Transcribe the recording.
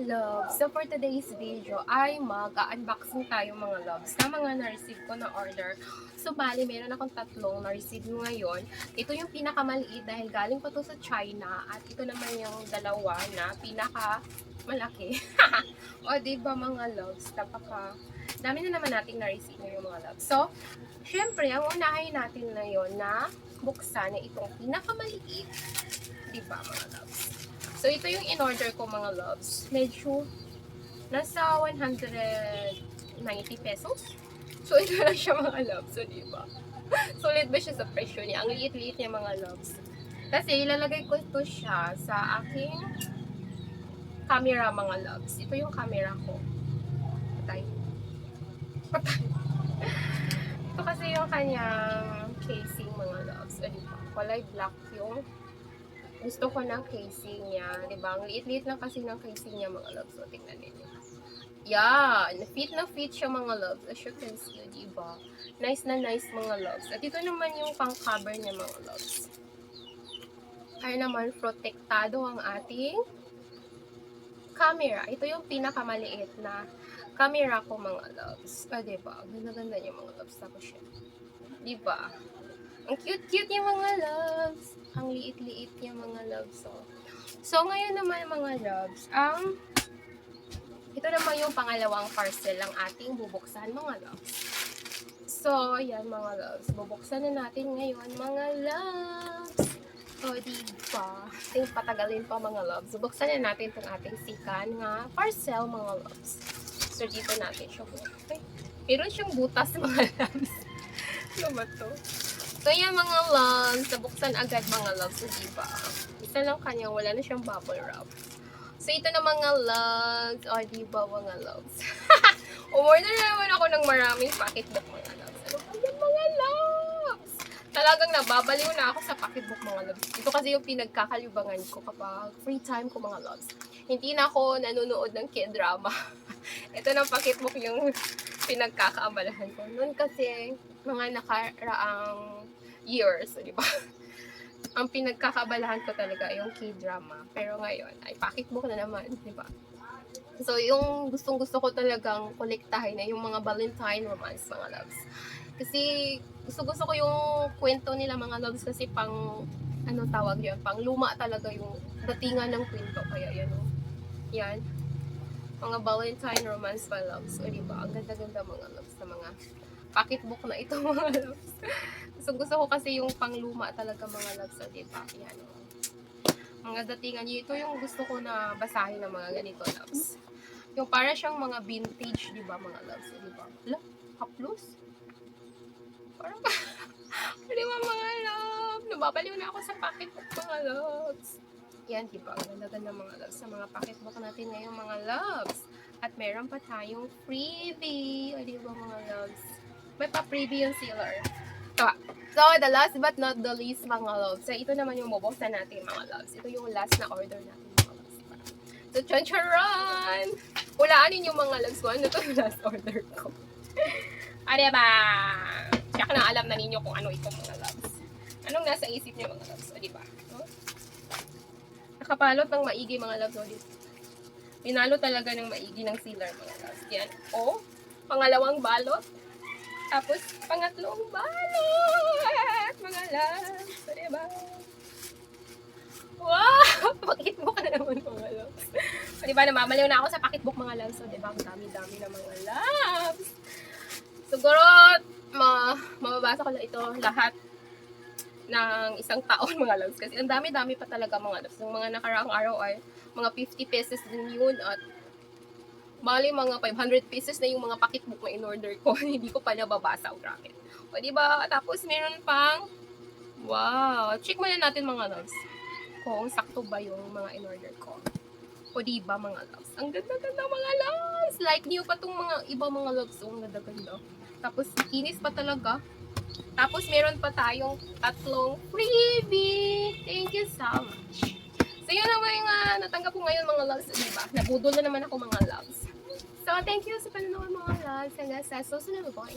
loves! So for today's video ay mag-unboxing tayo mga loves na mga na-receive ko na order. So bali, meron akong tatlong na-receive ngayon. Ito yung pinakamaliit dahil galing pa to sa China at ito naman yung dalawa na pinaka malaki. o diba mga loves, napaka dami na naman nating na-receive ngayon mga loves. So, syempre, ang unahin natin na yon na buksan na itong pinakamaliit. Diba mga loves? So, ito yung in-order ko mga loves. Medyo nasa 190 pesos. So, ito lang siya mga loves. So, diba? Solid ba siya sa presyo niya? Ang liit-liit niya mga loves. Kasi ilalagay ko ito siya sa aking camera mga loves. Ito yung camera ko. Patay. Patay. ito kasi yung kanyang casing mga loves. O, diba? Kulay black yung gusto ko ng casing niya. Di ba? Ang liit-liit lang kasi ng casing niya, mga loves. So, tingnan ninyo. Yan! Fit na fit siya, mga loves. As you can see, di ba? Nice na nice, mga loves. At ito naman yung pang-cover niya, mga loves. Kaya naman, protektado ang ating camera. Ito yung pinakamaliit na camera ko, mga loves. Ah, di ba? Ganda-ganda niya, mga loves. Tapos siya. Di ba? Ang cute-cute niya, mga loves. Ang liit-liit niya, mga loves. So, so ngayon naman, mga loves, ang ito naman yung pangalawang parcel ng ating bubuksan, mga loves. So, yan, mga loves. Bubuksan na natin ngayon, mga loves. O, diba? Ting patagalin pa, mga loves. Bubuksan na natin itong ating sikan nga parcel, mga loves. So, dito natin siya buksan. Meron siyang butas, mga loves. ano ba to? So, yan mga loves, nabuksan agad mga loves, so, diba? Isa lang kanya, wala na siyang bubble wrap. So, ito na mga loves, o diba mga loves? Umorder na naman ako ng maraming pocketbook mga loves. Ano ba yan mga loves? Talagang nababaliw na ako sa pocketbook mga loves. Ito kasi yung pinagkakalibangan ko kapag free time ko mga loves. Hindi na ako nanonood ng k-drama. ito na pocketbook yung pinagkakaabalahan ko. Noon kasi, mga nakaraang years, di ba? Ang pinagkakabalahan ko talaga yung K-drama. Pero ngayon, ay pocketbook na naman, di ba? So, yung gustong gusto ko talagang kolektahin na yung mga Valentine romance, mga loves. Kasi, gusto gusto ko yung kwento nila, mga loves, kasi pang, ano tawag yun, pang luma talaga yung datingan ng kwento. Kaya yan, oh. yan. Mga Valentine romance, mga loves. O, di ba? Ang ganda-ganda, mga loves, sa mga pocketbook na ito, mga loves. So, gusto ko kasi yung pangluma talaga mga loves. So, di ba? Yan. oh. Mga datingan niyo. Ito yung gusto ko na basahin ng mga ganito loves. Yung para siyang mga vintage, di ba, mga loves. Di ba? Ala, haplos? Parang ba? di ba, mga loves? Nababaliw na ako sa pocketbook, mga loves. Yan, di ba? Ganda-ganda mga loves. Sa mga pocketbook natin ngayon, mga loves. At meron pa tayong freebie. O, di ba, mga loves? May pa-freebie yung sealer. Ito. So, the last but not the least, mga loves. So, ito naman yung bubuksan natin, mga loves. Ito yung last na order natin, mga loves. So, chancharan! Hulaanin yung mga loves ko. Ano to yung last order ko? ah, diba? Tsaka na alam na ninyo kung ano ito, mga loves. Anong nasa isip niyo, mga loves? O, diba? Oh? Nakapalot ng maigi, mga loves. O, diba? Pinalo talaga ng maigi ng sealer, mga loves. Yan. O, pangalawang balot. Tapos, pangatlong balot! Mga loves. O, diba? Wow! Pakitbook na naman mga loves. O, diba, namamaliw na ako sa pakitbook mga loves. So, diba, ang dami-dami na mga loves. Siguro, ma mababasa ko lang ito lahat ng isang taon mga loves. Kasi ang dami-dami pa talaga mga loves. Yung mga nakaraang araw ay mga 50 pesos din yun at Bali, mga 500 pieces na yung mga pocketbook na in-order ko. Hindi ko pa nababasa. Oh, grabe. O, diba? Tapos, meron pang, wow. Check muna natin mga loves. Kung sakto ba yung mga in-order ko. O, diba mga loves? Ang ganda-ganda mga loves. Like new pa tong mga iba mga loves. Oh, ang ganda-ganda. Tapos, kinis pa talaga. Tapos, meron pa tayong tatlong freebie. Thank you so much. So, yun naman yung uh, natanggap ko ngayon mga loves. Diba? Nabudol na naman ako mga loves. So, thank you sa panonood mga loves. Hanggang sa susunod na boy.